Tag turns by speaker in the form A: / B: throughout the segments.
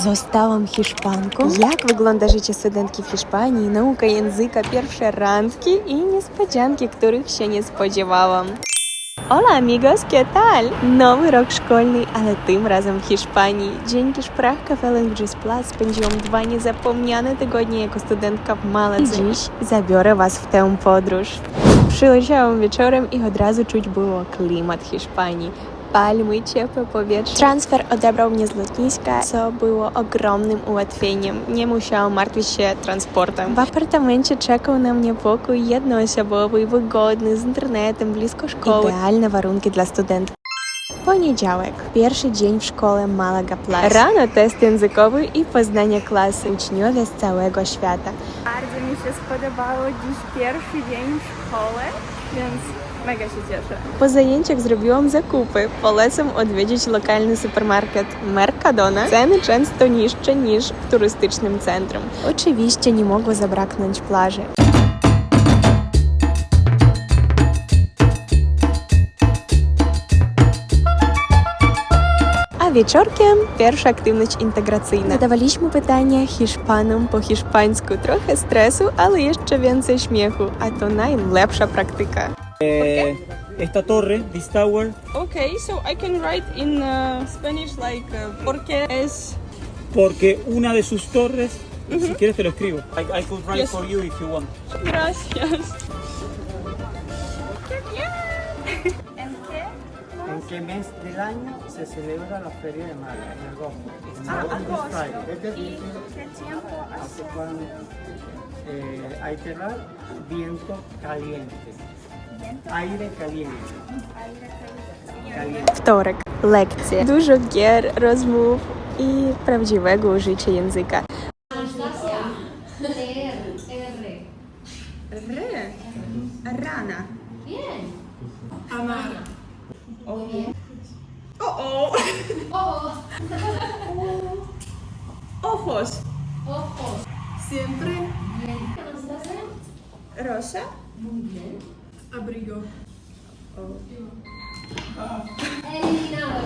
A: Zostałam Hiszpanką. Jak wygląda życie studentki w Hiszpanii, nauka języka, pierwsze randki i niespodzianki, których się nie spodziewałam. Hola amigos, ¿qué tal? Nowy rok szkolny, ale tym razem w Hiszpanii. Dzięki Sprachcafé Languages Plus spędziłam dwa niezapomniane tygodnie jako studentka w Maladze. I dziś zabiorę Was w tę podróż. Przyleciałam wieczorem i od razu czuć było klimat Hiszpanii. Palmy, ciepłe powietrze. Transfer odebrał mnie z lotniska, co było ogromnym ułatwieniem. Nie musiałam martwić się transportem. W apartamencie czekał na mnie pokój jednoosobowy, wygodny, z internetem, blisko szkoły. Idealne warunki dla studentów. Poniedziałek. Pierwszy dzień w szkole Malaga Plus. Rano test językowy i poznanie klasy. Uczniowie z całego świata.
B: Bardzo mi się spodobało dziś pierwszy dzień w szkole, więc mega się cieszę.
A: Po zajęciach zrobiłam zakupy. Polecam odwiedzić lokalny supermarket Mercadona. Ceny często niższe niż w turystycznym centrum. Oczywiście nie mogło zabraknąć plaży. Wieczorkiem pierwsza aktywność integracyjna. Zadawaliśmy pytania Hiszpanom po hiszpańsku. Trochę stresu, ale jeszcze więcej śmiechu, a to najlepsza praktyka.
C: Eh, esta torre, this tower,
B: Okay, so I can write in uh, Spanish like uh, porque es
C: porque una de sus torres, si quieres te lo escribo. I, I could write
B: Yes.
C: for you if you want.
B: gracias.
D: Qué mes del año se celebra la Feria de Málaga? En agosto. Ah, agosto. ¿Y qué tiempo hace? Eh, hay que dar viento caliente. Aire caliente. Caliente.
A: Wtorek. Lekcje. Dużo gier, rozmów i prawdziwego użycia języka.
B: Ojos. Siempre. Rosa. Abrigo.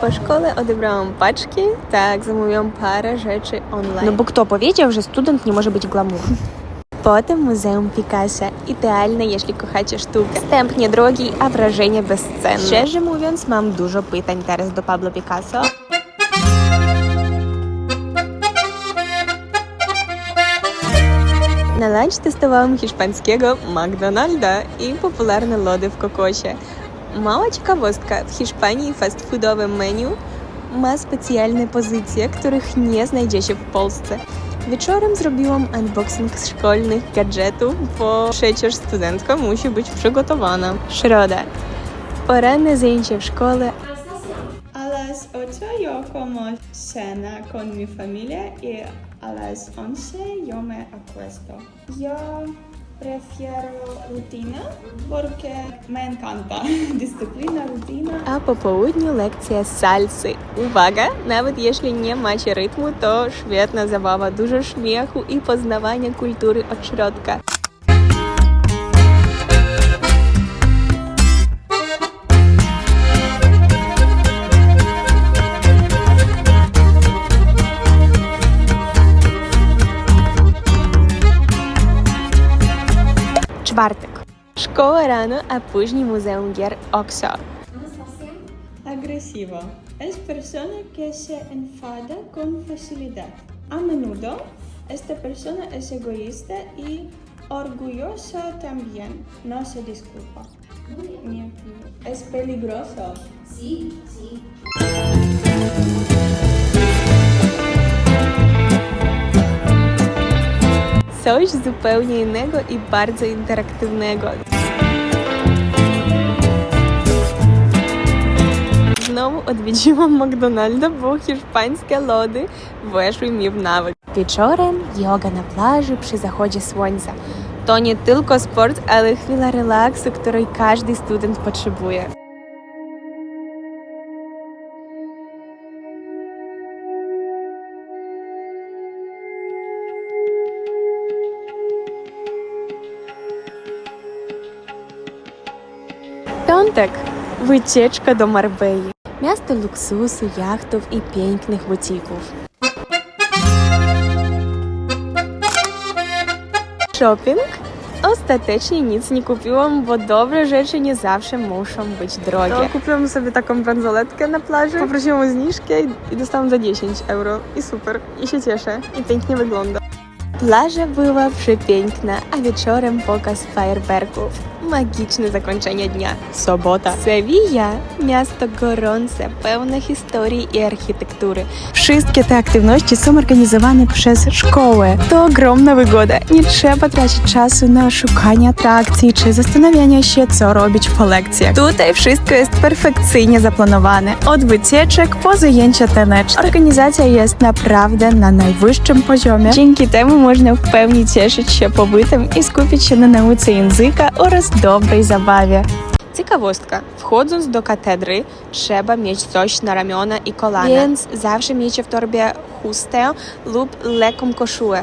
A: Po szkole odebrałam paczki, tak, zamówiłam parę rzeczy online. No bo kto powiedział, że student nie może być Potem Muzeum Picasso. Idealne, jeśli kochacie sztukę. Wstęp niedrogi, a wrażenie bezcenne. Szczerze mówiąc, mam dużo pytań teraz do Pablo Picasso. Na lunch testowałam hiszpańskiego McDonalda i popularne lody w kokosie. Mała ciekawostka, w Hiszpanii fast foodowe menu ma specjalne pozycje, których nie znajdziecie w Polsce. Wieczorem zrobiłam unboxing szkolnych gadżetów, bo przecież studentka musi być przygotowana. Środa. Poranne zajęcie w szkole,
B: A las 8 yo como cena con mi familia y a las 11 yo me acuesto. Yo prefiero rutina porque me encanta. Disciplina, rutina.
A: a po południu lekcja salsy. Uwaga, nawet jeśli nie macie rytmu, to świetna zabawa, dużo śmiechu i poznawania kultury od środka. Czwartek. Szkoła rano, a później Muzeum Gier Oxo.
B: Agresivo. Es persona que se enfada con facilidad. A menudo, esta persona es egoísta y orgullosa también. No se disculpa. Es peligroso.
A: Coś zupełnie innego i bardzo interaktywnego. Znowu odwiedziłam McDonalda, bo hiszpańskie lody weszły mi w nawyk. Wieczorem yoga na plaży przy zachodzie słońca. To nie tylko sport, ale chwila relaksu, której każdy student potrzebuje. Piątek. Wycieczka do Marbei. Miasto luksusu, jachtów i pięknych butików. Shopping? Ostatecznie nic nie kupiłam, bo dobre rzeczy nie zawsze muszą być drogie. To kupiłam sobie taką benzoletkę na plaży, poprosiłam o zniżkę i dostałam za 10 euro. I super, i się cieszę, i pięknie wygląda. Plaża była przepiękna, a wieczorem pokaz fajerwerków. Magiczne zakończenie dnia. Sobota. Sevilla. Miasto gorące, pełne historii i architektury. Wszystkie te aktywności są organizowane przez szkołę. To ogromna wygoda. Nie trzeba tracić czasu na szukanie atrakcji czy zastanawiania się, co robić po lekcjach. Tutaj wszystko jest perfekcyjnie zaplanowane. Od wycieczek po zajęcia taneczne. Organizacja jest naprawdę na najwyższym poziomie. Dzięki temu można w pełni cieszyć się pobytem i skupić się na nauce języka oraz dobrej zabawie. Ciekawostka. Wchodząc do katedry, trzeba mieć coś na ramiona i kolana, więc zawsze miejcie w torbie chustę lub lekką koszulę.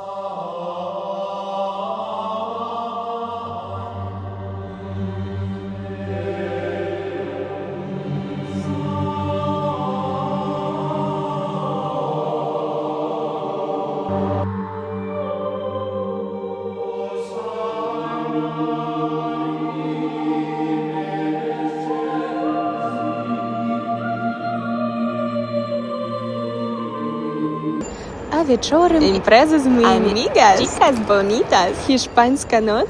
A: Wieczorem imprezy z moimi amigas, chicas bonitas. Hiszpańska noc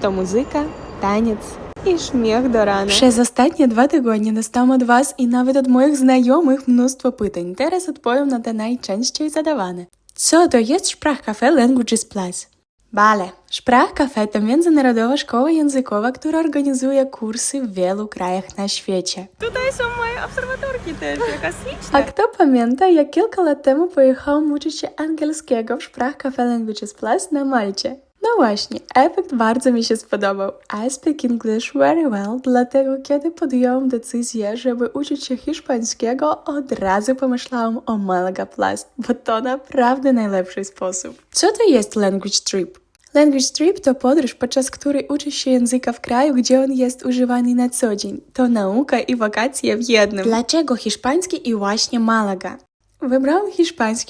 A: to muzyka, taniec i śmiech do rana. Przez ostatnie dwa tygodnie dostałam od Was i nawet od moich znajomych mnóstwo pytań. Teraz odpowiem na te najczęściej zadawane. Co to jest Sprachcafé Languages Plus? Bale. Sprachcafé to międzynarodowa szkoła językowa, która organizuje kursy w wielu krajach na świecie. Tutaj są moje obserwatorki też, jaka śliczna. A kto pamięta, jak kilka lat temu pojechałam uczyć się angielskiego w Sprachcafé Languages Plus na Malcie? Właśnie, efekt bardzo mi się spodobał. I speak English very well, dlatego kiedy podjęłam decyzję, żeby uczyć się hiszpańskiego, od razu pomyślałam o Malaga Plus, bo to naprawdę najlepszy sposób. Co to jest language trip? Language trip to podróż, podczas której uczysz się języka w kraju, gdzie on jest używany na co dzień. To nauka i wakacje w jednym. Dlaczego hiszpański i właśnie Malaga?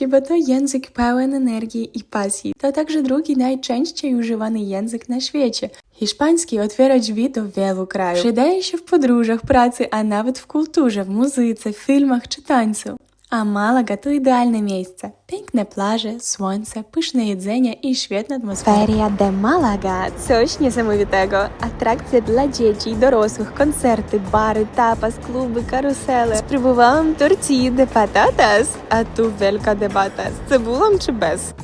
A: Bo to język pełen energii i pasji. To także drugi najczęściej używany język na świecie. Hiszpański otwiera drzwi do wielu krajów. Przydaje się w podróżach, pracy, a nawet w kulturze, w muzyce, filmach czy tańcu. To idealne miejsce. Piękne plaże, słońce, pyszne jedzenie i świetna atmosfera. Feria de Malaga. Coś niesamowitego. Atrakcje dla dzieci i dorosłych, koncerty, bary, tapas, kluby, karusele. Spróbowałam tortilli de patatas, a tu wielka debata. Z cebulą czy bez?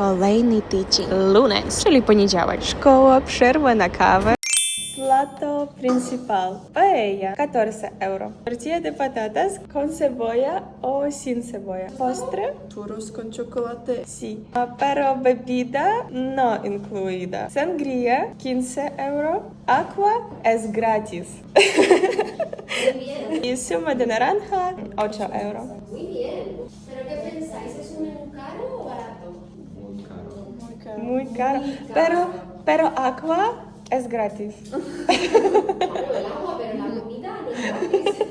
A: Kolejny tydzień. Lunes, czyli poniedziałek. Szkoła, przerwa na kawę. Plato principal. Paella. 14 euro. Tortilla de patatas con cebolla o sin cebolla. Postre.
B: Churros con chocolate.
A: Sí. Pero bebida no incluida. Sangría, 15 euro. Aqua es gratis. y suma de naranja, 8 euro.
E: Muy bien. ¿Pero qué pensáis? ¿Es un menú caro o barato?
A: Muy caro. Pero, pero aqua es gratis.
E: Claro, el agua, pero la comida no es gratis.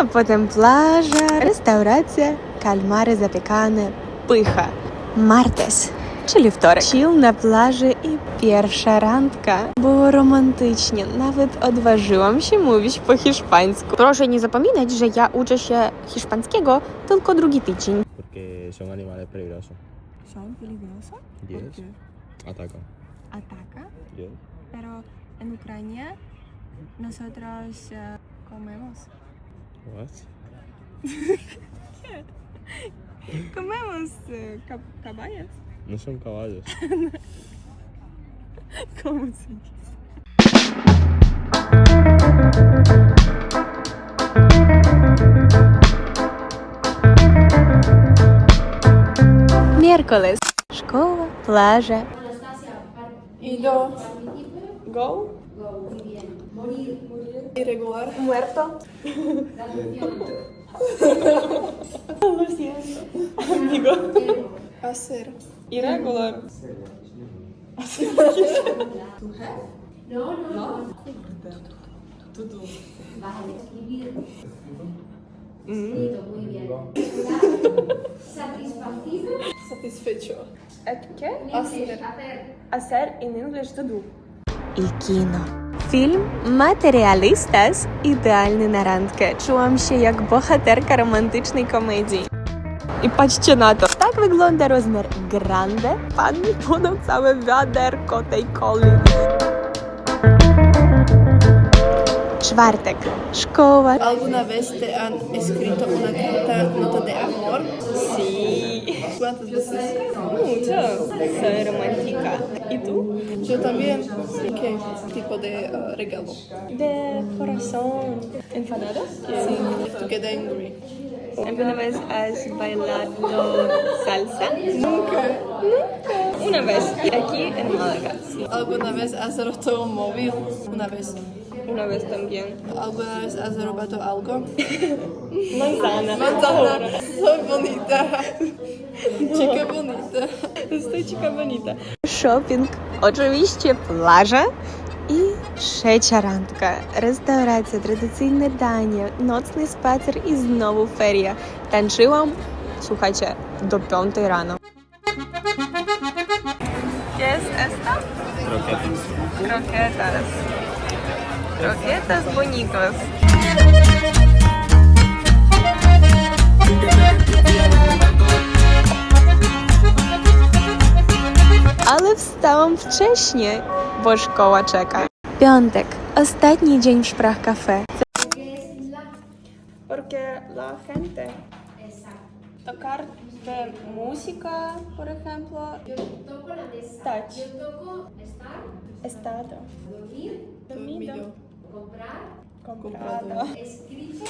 A: А потім плажа, реставрація, кальмари запікане, пиха, мартес. Czyli wtorek. Chill na plaży i pierwsza randka. Było romantycznie, nawet odważyłam się mówić po hiszpańsku. Proszę nie zapominać, że ja uczę się hiszpańskiego tylko drugi tydzień.
F: Porque son animales peligrosos.
G: ¿Son peligrosos?
F: Yes. Atacan.
G: Ataca,
F: Yes.
G: pero en Ucrania nosotros eh, comemos.
F: What?
G: Comemos eh, cab- caballos.
F: No son caballos.
G: ¿Cómo se dice?
A: Miércoles. Szkoła, plaża.
B: Y do. Go. Irregular. Muerto. Lo siento. Amigo. Hacer. Irregular.
E: Vas a escribir. Escrito, muy bien. Satisfacido.
A: Etке?
E: етке
A: асер in English дуду. І кіно. Фільм Матеріалістас ідеальний на рандке. Чувам ще як богатирка романтичної комедії. І пачте на. Так виглядає розмір гранде, панні понад саме вядерко та й коли. Czwartek. Szkoła.
H: Alguna veste han escrito una carta nota de amor?
A: Sí.
H: ¿Cuántas?
A: Mucho. Soy romántica. ¿Y tú?
H: Yo también. ¿Qué tipo de uh, regalo?
A: De corazón. ¿Enfadada?
H: Sí. To get angry.
A: ¿Alguna vez has bailado salsa?
H: Nunca.
A: Una vez, aquí en Málaga.
H: ¿Alguna vez has roto un móvil? Una vez.
A: Una vez también.
H: ¿Alguna vez has robado algo?
A: Manzana.
H: Manzana. Soy bonita. Chica bonita.
A: Styczka bonita. Shopping. Oczywiście plaża. I trzecia randka. Restauracja, tradycyjne danie, nocny spacer i znowu feria. Tańczyłam, słuchajcie, do piątej rano. Jest esta?
F: Croquetas.
A: Croquetas. Croquetas bonitos. Ale wstałam wcześniej, bo szkoła czeka. Piątek, ostatni dzień w Szprach Cafe.
B: Porque la gente tocar de música, por ejemplo,
E: Yo toco la mesa.
B: Touch.
E: Yo toco estar,
B: estado,
E: dormir,
B: dormido,
E: comprar,
B: comprado,
E: escrito,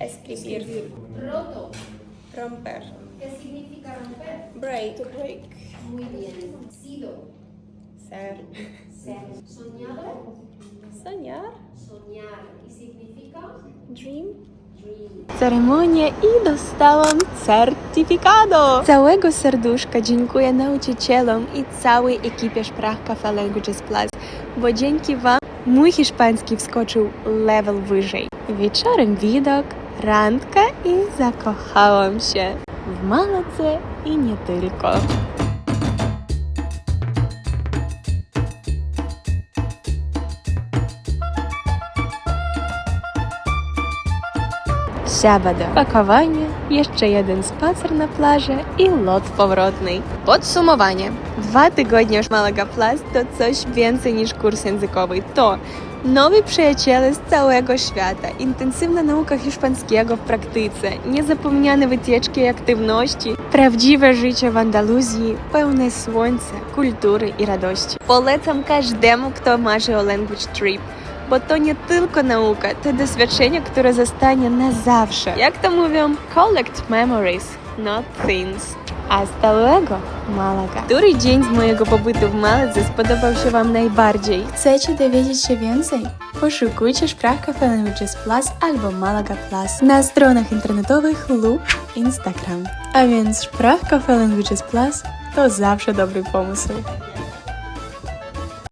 B: escribir,
E: roto.
B: romper,
E: ¿Qué significa romper?
B: break, break,
E: Muy bien. Sido,
B: ser,
E: ser. Soñado,
B: soñar,
E: soñar. ¿Y significa?
B: dream,
E: Dream.
A: Ceremonia i dostałam certyfikado! Całego serduszka dziękuję nauczycielom i całej ekipie Sprach Cafe Languages Plus, bo dzięki wam mój hiszpański wskoczył level wyżej. Wieczorem widok, randka i zakochałam się w Malace i nie tylko. Siabada. Pakowanie, jeszcze jeden spacer na plaży i lot powrotny. Podsumowanie. Dwa tygodnie w Malaga Plus to coś więcej niż kurs językowy. To nowi przyjaciele z całego świata, intensywna nauka hiszpańskiego w praktyce, niezapomniane wycieczki i aktywności, prawdziwe życie w Andaluzji, pełne słońca, kultury i radości. Polecam każdemu, kto marzy o language trip bo to nie tylko nauka, to doświadczenie, które zostanie na zawsze. Jak to mówią, collect memories, not things. Hasta luego, Malaga. Który dzień z mojego pobytu w Maladze spodobał się Wam najbardziej? Chcecie dowiedzieć się więcej? Poszukujcie Sprach Cafe Plus albo Malaga Plus na stronach internetowych lub Instagram. A więc Sprach Cafe Plus to zawsze dobry pomysł.